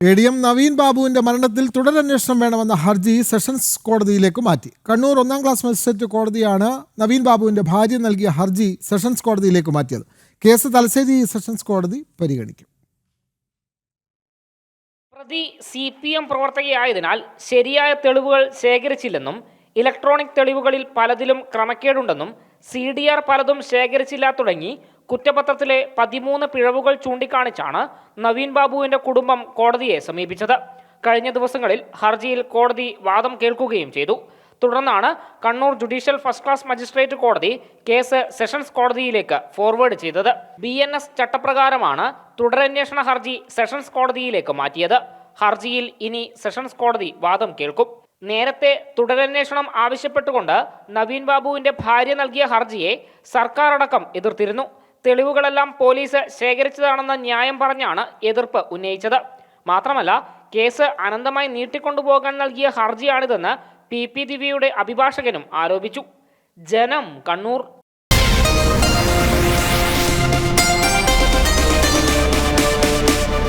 A D M Naveen ബാബുവിന്റെ മരണത്തിൽ തുടരന്വേഷണം വേണമെന്ന ഹർജി സെഷൻസ് കോടതിയിലേക്ക് മാറ്റി. കണ്ണൂർ ഒന്നാം ക്ലാസ് മജിസ്ട്രേറ്റ് കോടതിയാണ് നവീൻ ബാബുവിന്റെ ഭാര്യ നൽകിയ ഹർജി സെഷൻസ് കോടതിയിലേക്ക് മാറ്റിയത്. കേസ് തലശ്ശേരി സെഷൻസ് കോടതി പരിഗണിക്കും. പ്രതി സി പി എം പ്രവർത്തകയായതിനാൽ ശരിയായ തെളിവുകൾ ശേഖരിച്ചില്ലെന്നും ഇലക്ട്രോണിക് തെളിവുകളിൽ പലതിലും ക്രമക്കേടുണ്ടെന്നും സി ഡി ആർ പലതും ശേഖരിച്ചില്ല തുടങ്ങി കുറ്റപത്രത്തിലെ പതിമൂന്ന് പിഴവുകൾ ചൂണ്ടിക്കാണിച്ചാണ് നവീൻ ബാബുവിന്റെ കുടുംബം കോടതിയെ സമീപിച്ചത്. കഴിഞ്ഞ ദിവസങ്ങളിൽ ഹർജിയിൽ കോടതി വാദം കേൾക്കുകയും ചെയ്തു. തുടർന്നാണ് Kannur judicial first class magistrate കോടതി കേസ് സെഷൻസ് കോടതിയിലേക്ക് ഫോർവേഡ് ചെയ്തത്. ബി എൻ എസ് ചട്ടപ്രകാരമാണ് തുടരന്വേഷണ ഹർജി സെഷൻസ് കോടതിയിലേക്ക് മാറ്റിയത്. ഹർജിയിൽ ഇനി സെഷൻസ് കോടതി വാദം കേൾക്കും. നേരത്തെ തുടരന്വേഷണം ആവശ്യപ്പെട്ടുകൊണ്ട് നവീൻ ബാബുവിന്റെ ഭാര്യ നൽകിയ ഹർജിയെ സർക്കാർ അടക്കം എതിർത്തിരുന്നു. തെളിവുകളെല്ലാം പോലീസ് ശേഖരിച്ചതാണെന്ന ന്യായം പറഞ്ഞാണ് എതിർപ്പ് ഉന്നയിച്ചത്. മാത്രമല്ല കേസ് അനന്തമായി നീട്ടിക്കൊണ്ടുപോകാൻ നൽകിയ ഹർജിയാണിതെന്ന് പി പി ദിവ്യയുടെ അഭിഭാഷകനും ആരോപിച്ചു. ജനം കണ്ണൂർ